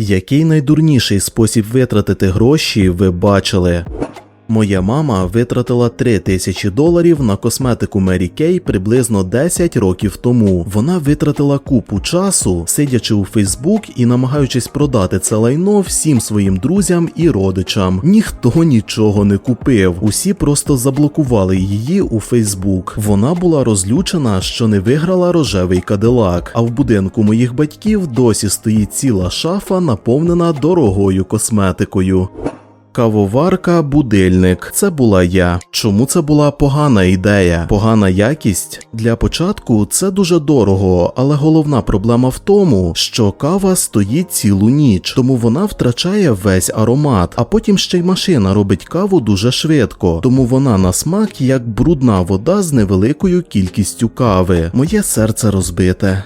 Який найдурніший спосіб витратити гроші ви бачили? Моя мама витратила 3 тисячі доларів на косметику Мері Кей приблизно 10 років тому. Вона витратила купу часу, сидячи у Фейсбук і намагаючись продати це лайно всім своїм друзям і родичам. Ніхто нічого не купив. Усі просто заблокували її у Фейсбук. Вона була розлючена, що не виграла рожевий кадилак. А в будинку моїх батьків досі стоїть ціла шафа, наповнена дорогою косметикою. Кавоварка, будильник. Це була я. Чому це була погана ідея? Погана якість? Для початку це дуже дорого, але головна проблема в тому, що кава стоїть цілу ніч, тому вона втрачає весь аромат, а потім ще й машина робить каву дуже швидко, тому вона на смак як брудна вода з невеликою кількістю кави. Моє серце розбите.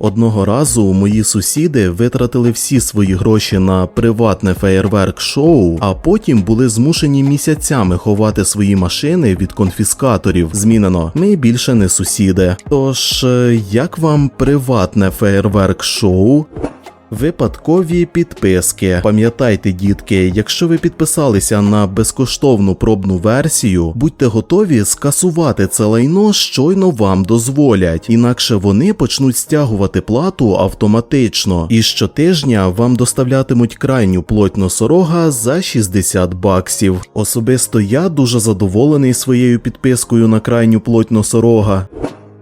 Одного разу мої сусіди витратили всі свої гроші на приватне феєрверк-шоу, а потім були змушені місяцями ховати свої машини від конфіскаторів. Змінено, ми більше не сусіди. Тож, е, як вам приватне феєрверк-шоу? Випадкові підписки. Пам'ятайте, дітки, якщо ви підписалися на безкоштовну пробну версію, будьте готові скасувати це лайно щойно вам дозволять, інакше вони почнуть стягувати плату автоматично, і щотижня вам доставлятимуть крайню плоть носорога за 60 баксів. Особисто я дуже задоволений своєю підпискою на крайню плоть носорога.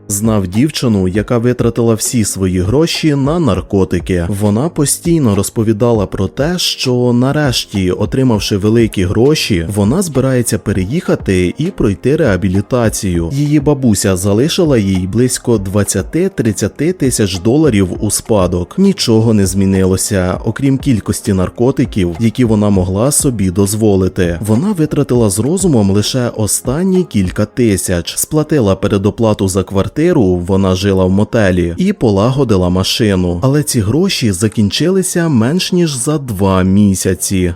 Знав дівчину, яка витратила всі свої гроші на наркотики. Вона постійно розповідала про те, що нарешті, отримавши великі гроші, вона збирається переїхати і пройти реабілітацію. Її бабуся залишила їй близько 20-30 тисяч доларів у спадок. Нічого не змінилося, окрім кількості наркотиків, які вона могла собі дозволити. Вона витратила з розумом лише останні кілька тисяч, сплатила передоплату за квартиру квартиру, вона жила в мотелі, і полагодила машину. Але ці гроші закінчилися менш ніж за два місяці.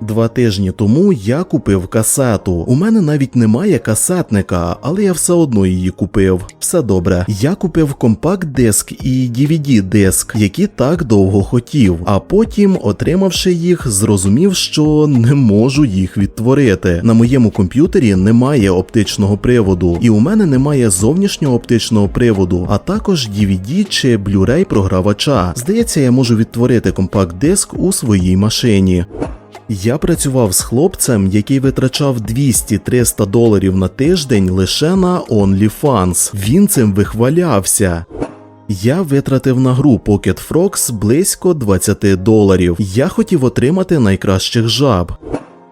Два тижні тому я купив касету. У мене навіть немає касетника, але я все одно її купив. Все добре. Я купив компакт-диск і DVD-диск, які так довго хотів. А потім, отримавши їх, зрозумів, що не можу їх відтворити. На моєму комп'ютері немає оптичного приводу, і у мене немає зовнішнього оптичного приводу, а також DVD чи Blu-ray програвача. Здається, я можу відтворити компакт-диск у своїй машині. Я працював з хлопцем, який витрачав 200-300 доларів на тиждень лише на OnlyFans. Він цим вихвалявся. Я витратив на гру Pocket Frogs близько 20 доларів. Я хотів отримати найкращих жаб.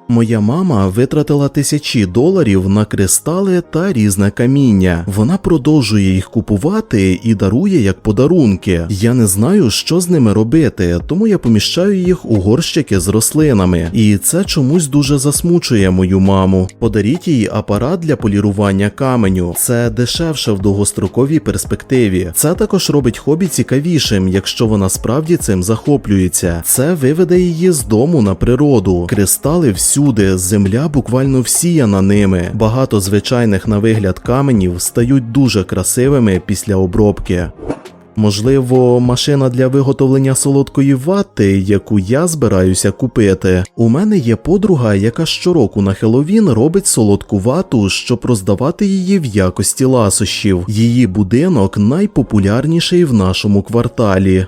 Моя мама витратила тисячі доларів на кристали та різне каміння. Вона продовжує їх купувати і дарує як подарунки. Я не знаю, що з ними робити, тому я поміщаю їх у горщики з рослинами. І це чомусь дуже засмучує мою маму. Подаріть їй апарат для полірування каменю. Це дешевше в довгостроковій перспективі. Це також робить хобі цікавішим, якщо вона справді цим захоплюється. Це виведе її з дому на природу. Кристали всюди, земля буквально всіяна ними. Багато звичайних на вигляд каменів стають дуже красивими після обробки. Можливо, машина для виготовлення солодкої вати, яку я збираюся купити. У мене є подруга, яка щороку на Хеловін робить солодку вату, щоб роздавати її в якості ласощів. Її будинок найпопулярніший в нашому кварталі.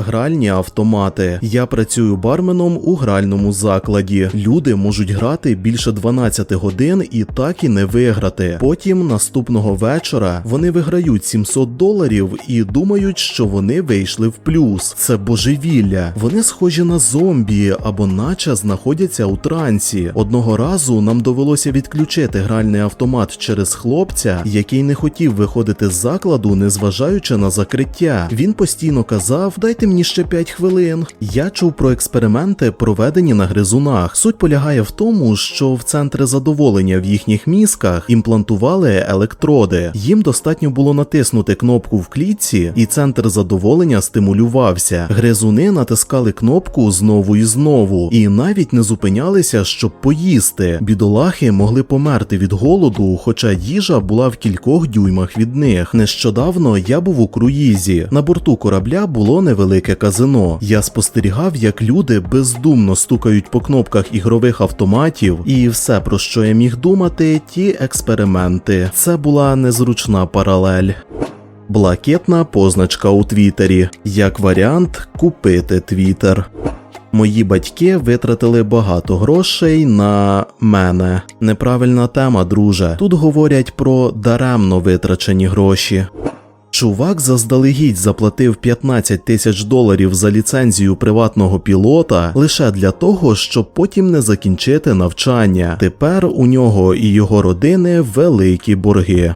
Гральні автомати. Я працюю барменом у гральному закладі. Люди можуть грати більше 12 годин і так і не виграти. Потім наступного вечора вони виграють 700 доларів і думають, що вони вийшли в плюс. Це божевілля. Вони схожі на зомбі або наче знаходяться у трансі. Одного разу нам довелося відключити гральний автомат через хлопця, який не хотів виходити з закладу, незважаючи на закриття. Він постійно казав: Дайте мені ще 5 хвилин. Я чув про експерименти, проведені на гризунах. Суть полягає в тому, що в центри задоволення в їхніх мізках імплантували електроди. Їм достатньо було натиснути кнопку в клітці, і центр задоволення стимулювався. Гризуни натискали кнопку знову і знову, і навіть не зупинялися, щоб поїсти. Бідолахи могли померти від голоду, хоча їжа була в кількох дюймах від них. Нещодавно я був у круїзі. На борту корабля було невелике велике казино. Я спостерігав, як люди бездумно стукають по кнопках ігрових автоматів, і все, про що я міг думати, ті експерименти. Це була незручна паралель. Блакитна позначка у Твіттері. Як варіант купити Твіттер. Мої батьки витратили багато грошей на мене. Неправильна тема, друже. Тут говорять про даремно витрачені гроші. Чувак заздалегідь заплатив 15 тисяч доларів за ліцензію приватного пілота лише для того, щоб потім не закінчити навчання. Тепер у нього і його родини великі борги.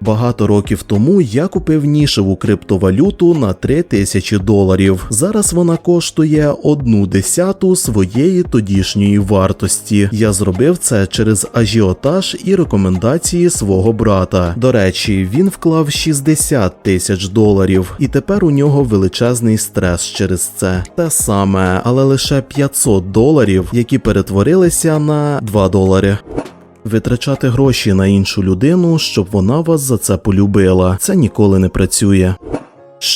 Багато років тому я купив нішеву криптовалюту на 3 тисячі доларів. Зараз вона коштує одну десяту своєї тодішньої вартості. Я зробив це через ажіотаж і рекомендації свого брата. До речі, він вклав 60 тисяч доларів, і тепер у нього величезний стрес через це. Те саме, але лише 500 доларів, які перетворилися на 2 долари. Витрачати гроші на іншу людину, щоб вона вас за це полюбила, це ніколи не працює.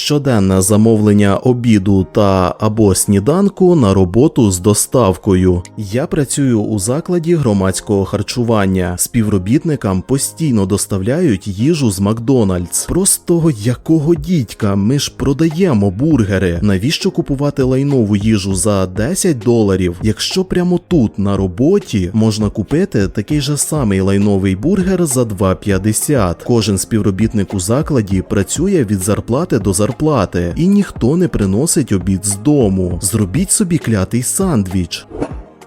Щоденне замовлення обіду та або сніданку на роботу з доставкою. Я працюю у закладі громадського харчування. Співробітникам постійно доставляють їжу з Макдональдс. Просто якого дідька, ми ж продаємо бургери. Навіщо купувати лайнову їжу за 10 доларів, якщо прямо тут на роботі можна купити такий же самий лайновий бургер за 2,50. Кожен співробітник у закладі працює від зарплати до зарплати, і ніхто не приносить обід з дому. Зробіть собі клятий сандвіч.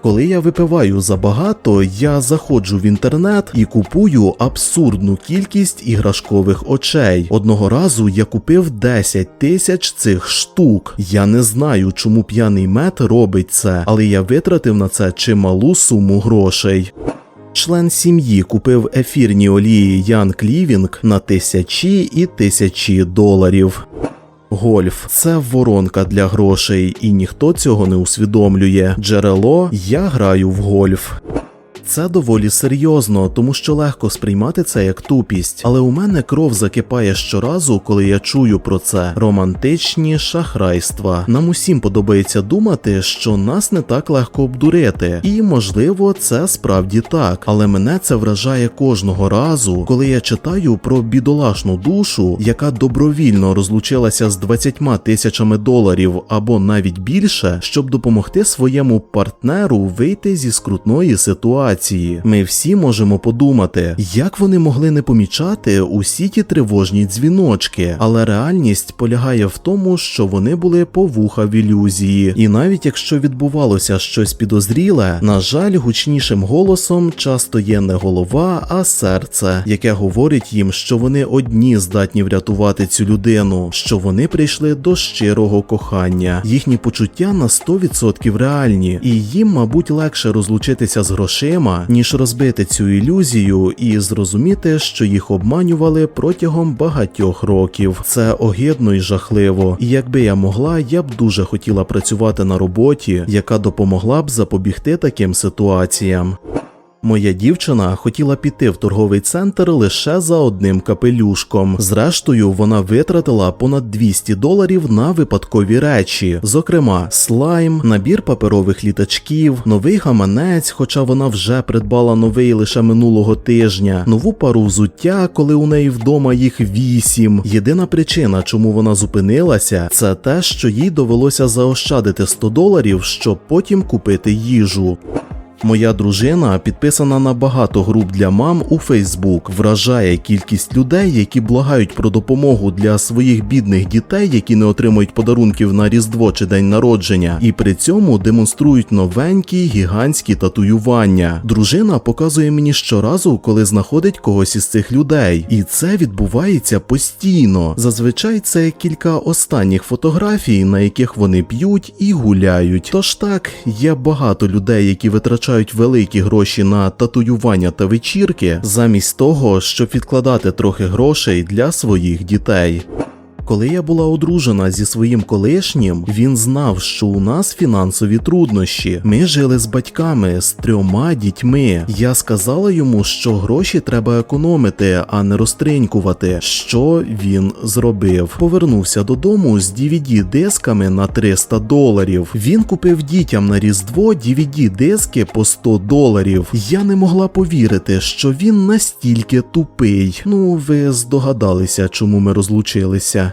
Коли я випиваю забагато, я заходжу в інтернет і купую абсурдну кількість іграшкових очей. Одного разу я купив 10 тисяч цих штук. Я не знаю, чому п'яний мед робить це, але я витратив на це чималу суму грошей. Член сім'ї купив ефірні олії Ян Клівінг на тисячі і тисячі доларів. Гольф це воронка для грошей, і ніхто цього не усвідомлює. Джерело я граю в гольф. Це доволі серйозно, тому що легко сприймати це як тупість. Але у мене кров закипає щоразу, коли я чую про це. Романтичні шахрайства. Нам усім подобається думати, що нас не так легко обдурити, і можливо, це справді так. Але мене це вражає кожного разу, коли я читаю про бідолашну душу, яка добровільно розлучилася з 20 тисячами доларів або навіть більше, щоб допомогти своєму партнеру вийти зі скрутної ситуації. Ми всі можемо подумати, як вони могли не помічати усі ті тривожні дзвіночки, але реальність полягає в тому, що вони були по вуха в ілюзії, і навіть якщо відбувалося щось підозріле, на жаль, гучнішим голосом часто є не голова, а серце, яке говорить їм, що вони одні здатні врятувати цю людину, що вони прийшли до щирого кохання. Їхні почуття на 100% реальні, і їм, мабуть, легше розлучитися з грошима, ніж розбити цю ілюзію і зрозуміти, що їх обманювали протягом багатьох років. Це огидно і жахливо. І якби я могла, я б дуже хотіла працювати на роботі, яка допомогла б запобігти таким ситуаціям. Моя дівчина хотіла піти в торговий центр лише за одним капелюшком. Зрештою, вона витратила понад 200 доларів на випадкові речі, зокрема, слайм, набір паперових літачків, новий гаманець, хоча вона вже придбала новий лише минулого тижня, нову пару взуття, коли у неї вдома їх вісім. Єдина причина, чому вона зупинилася, це те, що їй довелося заощадити 100 доларів, щоб потім купити їжу. Моя дружина підписана на багато груп для мам у Фейсбук. Вражає кількість людей, які благають про допомогу для своїх бідних дітей, які не отримують подарунків на Різдво чи день народження, і при цьому демонструють новенькі гігантські татуювання. Дружина показує мені щоразу, коли знаходить когось із цих людей, і це відбувається постійно. Зазвичай це кілька останніх фотографій, на яких вони п'ють і гуляють. Тож так, є багато людей, які витрачають великі гроші на татуювання та вечірки, замість того, щоб відкладати трохи грошей для своїх дітей. Коли я була одружена зі своїм колишнім, він знав, що у нас фінансові труднощі. Ми жили з батьками, з трьома дітьми. Я сказала йому, що гроші треба економити, а не розтринькувати. Що він зробив? Повернувся додому з DVD-дисками на 300 доларів. Він купив дітям на Різдво DVD-диски по 100 доларів. Я не могла повірити, що він настільки тупий. Ну, ви здогадалися, чому ми розлучилися.